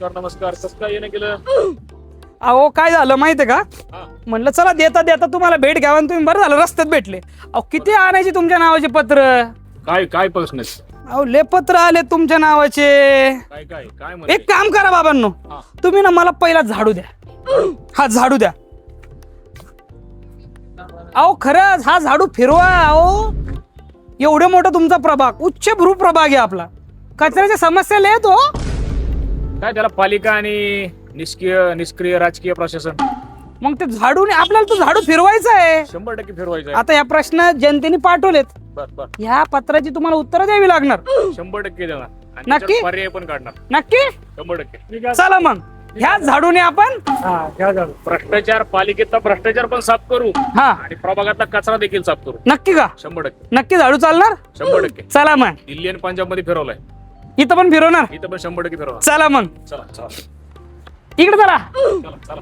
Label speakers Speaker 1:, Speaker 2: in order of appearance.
Speaker 1: नमस्कार
Speaker 2: नमस्कार. कसं काय येणं केलं
Speaker 1: अहो काय झालं माहितीये का?
Speaker 2: हा.
Speaker 1: म्हणलं चला देता देता तुम्हाला भेट घ्यावा आणि तुम्ही बरं झालं रस्त्यात भेटले. अहो किती आणायची तुमच्या नावाचे पत्र?
Speaker 2: काय काय प्रश्न आहे?
Speaker 1: अहो ले पत्र आले तुमच्या नावाचे.
Speaker 2: काय काय काय म्हणते
Speaker 1: एक काम करा बाबांनो.
Speaker 2: हा.
Speaker 1: तुम्ही ना मला पहिला झाडू द्या. हा झाडू द्या. अहो खरंच हा झाडू फिरवा अहो. एवढे मोठा तुमचा प्रभाग उच्च भ्रू प्रभाग आहे आपला. कचऱ्याच्या समस्या लय हो.
Speaker 2: काय त्याला पालिका आणि निष्क्रिय निष्क्रिय राजकीय प्रशासन?
Speaker 1: मग ते झाडूने आपल्याला तो झाडू फिरवायचा आहे.
Speaker 2: शंभर टक्के फिरवायचं आहे.
Speaker 1: आता या प्रश्न जनतेने पाठवलेत.
Speaker 2: बर बर.
Speaker 1: ह्या पत्राची तुम्हाला उत्तरं द्यावी लागणार.
Speaker 2: शंभर टक्के देणार. आणि
Speaker 1: नक्की?
Speaker 2: पर्याय पण काढणार.
Speaker 1: नक्की?
Speaker 2: शंभर टक्के.
Speaker 1: चला मग. ह्या झाडूने आपण
Speaker 2: भ्रष्टाचार पालिकेचा भ्रष्टाचार पण साफ करू.
Speaker 1: हा.
Speaker 2: आणि प्रभागातला कचरा देखील साफ करू.
Speaker 1: नक्की का?
Speaker 2: शंभर टक्के.
Speaker 1: नक्की झाडू चालणार?
Speaker 2: शंभर टक्के.
Speaker 1: चला मग.
Speaker 2: दिल्ली आणि पंजाबमध्ये फिरवलाय.
Speaker 1: इथं पण फिरवणार?
Speaker 2: इथं पण शंभर टक्के फिरवणार
Speaker 1: चला मग.
Speaker 2: चला चला.
Speaker 1: इकडे चला.
Speaker 2: चला चला.